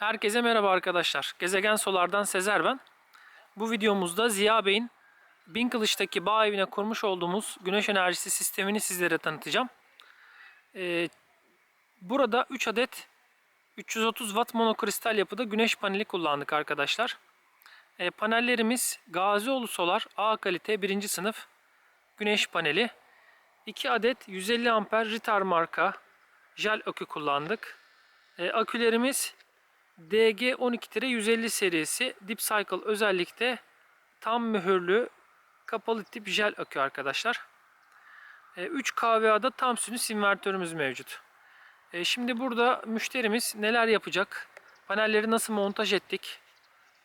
Herkese merhaba arkadaşlar. Gezegen Solar'dan Sezer ben. Bu videomuzda Ziya Bey'in Bin Kılıç'taki bağ evine kurmuş olduğumuz güneş enerjisi sistemini sizlere tanıtacağım. Ee, burada 3 adet 330 watt monokristal yapıda güneş paneli kullandık arkadaşlar. Ee, panellerimiz Gazioğlu Solar A kalite 1. sınıf güneş paneli. 2 adet 150 amper Ritar marka jel akü kullandık. Ee, akülerimiz DG12-150 serisi Deep Cycle özellikle tam mühürlü kapalı tip jel akü arkadaşlar. 3 kVA'da tam sinüs invertörümüz mevcut. E, Şimdi burada müşterimiz neler yapacak, panelleri nasıl montaj ettik,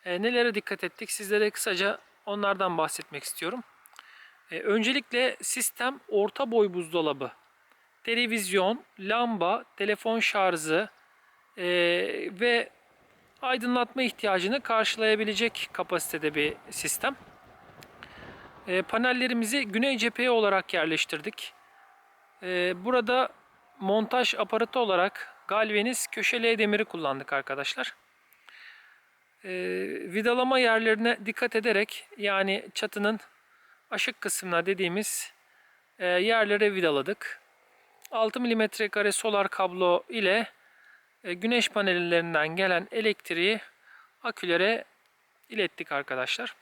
e, nelere dikkat ettik sizlere kısaca onlardan bahsetmek istiyorum. E, Öncelikle sistem orta boy buzdolabı, televizyon, lamba, telefon şarjı e, ve aydınlatma ihtiyacını karşılayabilecek kapasitede bir sistem. E, panellerimizi güney cepheye olarak yerleştirdik. E, burada montaj aparatı olarak galvaniz köşe L demiri kullandık arkadaşlar. E, vidalama yerlerine dikkat ederek yani çatının aşık kısmına dediğimiz e, yerlere vidaladık. 6 mm kare solar kablo ile güneş panellerinden gelen elektriği akülere ilettik arkadaşlar.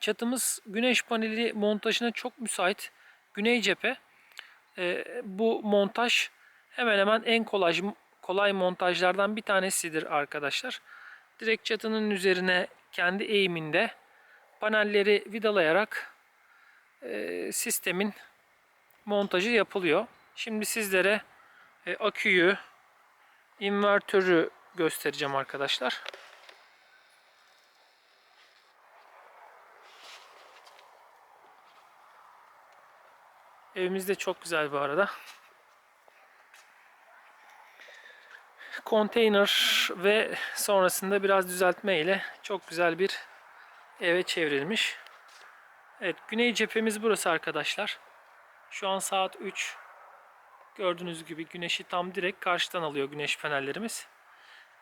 Çatımız güneş paneli montajına çok müsait. Güney cephe. E, bu montaj hemen hemen en kolay, kolay montajlardan bir tanesidir arkadaşlar. Direkt çatının üzerine kendi eğiminde panelleri vidalayarak e, sistemin montajı yapılıyor. Şimdi sizlere e, aküyü, invertörü göstereceğim arkadaşlar. Evimiz de çok güzel bu arada. Konteyner ve sonrasında biraz düzeltme ile çok güzel bir eve çevrilmiş. Evet, güney cephemiz burası arkadaşlar. Şu an saat 3. Gördüğünüz gibi güneşi tam direkt karşıdan alıyor güneş panellerimiz.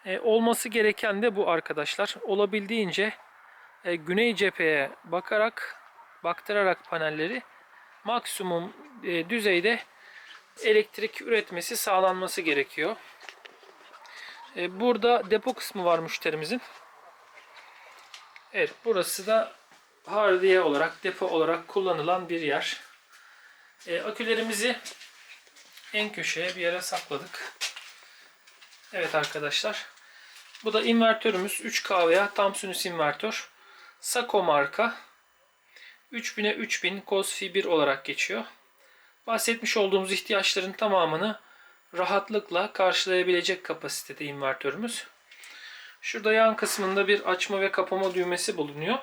E, olması gereken de bu arkadaşlar. Olabildiğince e, güney cepheye bakarak, baktırarak panelleri maksimum e, düzeyde elektrik üretmesi sağlanması gerekiyor. E, burada depo kısmı var müşterimizin. Evet burası da hardiye olarak depo olarak kullanılan bir yer. E, akülerimizi en köşeye bir yere sakladık. Evet arkadaşlar. Bu da invertörümüz 3 kVA tam sinüs invertör. Sako marka. 3000'e 3000 COSFI 1 olarak geçiyor. Bahsetmiş olduğumuz ihtiyaçların tamamını rahatlıkla karşılayabilecek kapasitede invertörümüz. Şurada yan kısmında bir açma ve kapama düğmesi bulunuyor.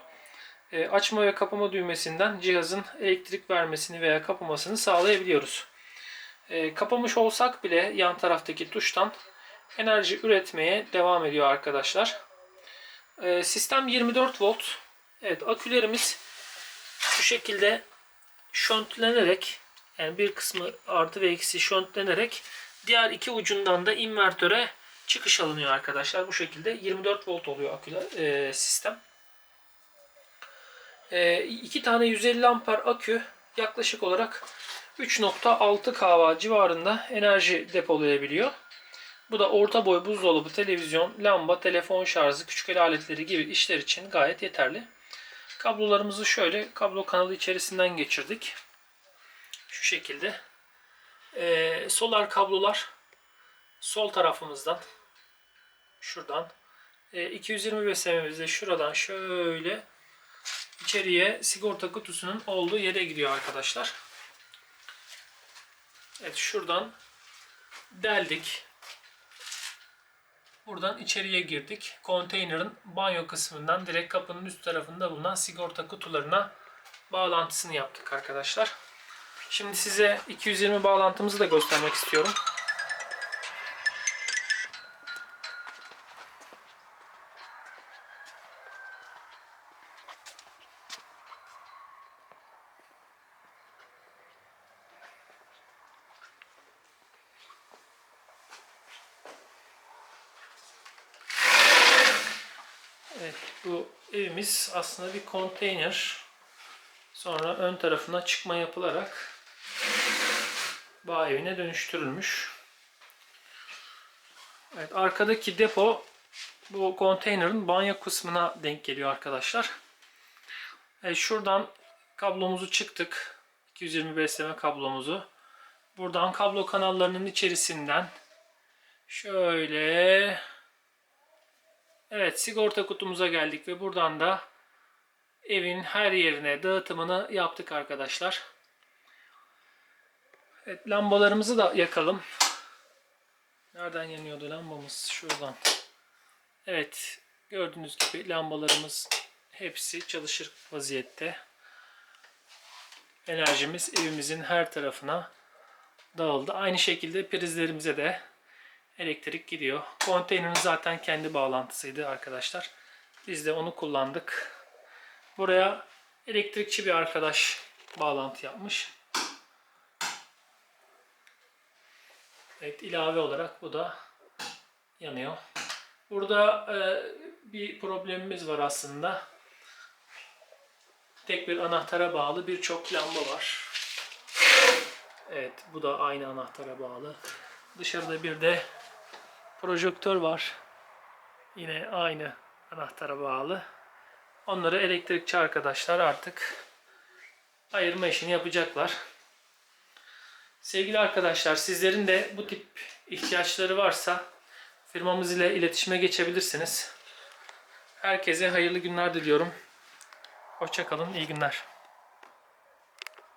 E, açma ve kapama düğmesinden cihazın elektrik vermesini veya kapamasını sağlayabiliyoruz. E, kapamış olsak bile yan taraftaki tuştan enerji üretmeye devam ediyor arkadaşlar. E, sistem 24 volt. Evet akülerimiz şu şekilde şöntlenerek yani bir kısmı artı ve eksi şöntlenerek diğer iki ucundan da invertöre çıkış alınıyor arkadaşlar. Bu şekilde 24 volt oluyor aküler e, sistem. E, iki tane 150 amper akü yaklaşık olarak 3.6 kW civarında enerji depolayabiliyor. Bu da orta boy buzdolabı, televizyon, lamba, telefon şarjı, küçük el aletleri gibi işler için gayet yeterli. Kablolarımızı şöyle kablo kanalı içerisinden geçirdik. Şu şekilde. Ee, solar kablolar sol tarafımızdan şuradan e, 220 BSM'mizde şuradan şöyle içeriye sigorta kutusunun olduğu yere gidiyor arkadaşlar. Evet şuradan deldik. Buradan içeriye girdik. Konteynerin banyo kısmından direkt kapının üst tarafında bulunan sigorta kutularına bağlantısını yaptık arkadaşlar. Şimdi size 220 bağlantımızı da göstermek istiyorum. Evet, bu evimiz aslında bir konteyner. Sonra ön tarafına çıkma yapılarak bağ evine dönüştürülmüş. Evet, arkadaki depo bu konteynerin banyo kısmına denk geliyor arkadaşlar. Evet, şuradan kablomuzu çıktık. 220 besleme kablomuzu. Buradan kablo kanallarının içerisinden şöyle Evet sigorta kutumuza geldik ve buradan da evin her yerine dağıtımını yaptık arkadaşlar. Evet lambalarımızı da yakalım. Nereden yanıyordu lambamız? Şuradan. Evet gördüğünüz gibi lambalarımız hepsi çalışır vaziyette. Enerjimiz evimizin her tarafına dağıldı. Aynı şekilde prizlerimize de elektrik gidiyor. Konteynerin zaten kendi bağlantısıydı arkadaşlar. Biz de onu kullandık. Buraya elektrikçi bir arkadaş bağlantı yapmış. Evet ilave olarak bu da yanıyor. Burada e, bir problemimiz var aslında. Tek bir anahtara bağlı birçok lamba var. Evet bu da aynı anahtara bağlı. Dışarıda bir de projektör var. Yine aynı anahtara bağlı. Onları elektrikçi arkadaşlar artık ayırma işini yapacaklar. Sevgili arkadaşlar sizlerin de bu tip ihtiyaçları varsa firmamız ile iletişime geçebilirsiniz. Herkese hayırlı günler diliyorum. Hoşçakalın, iyi günler.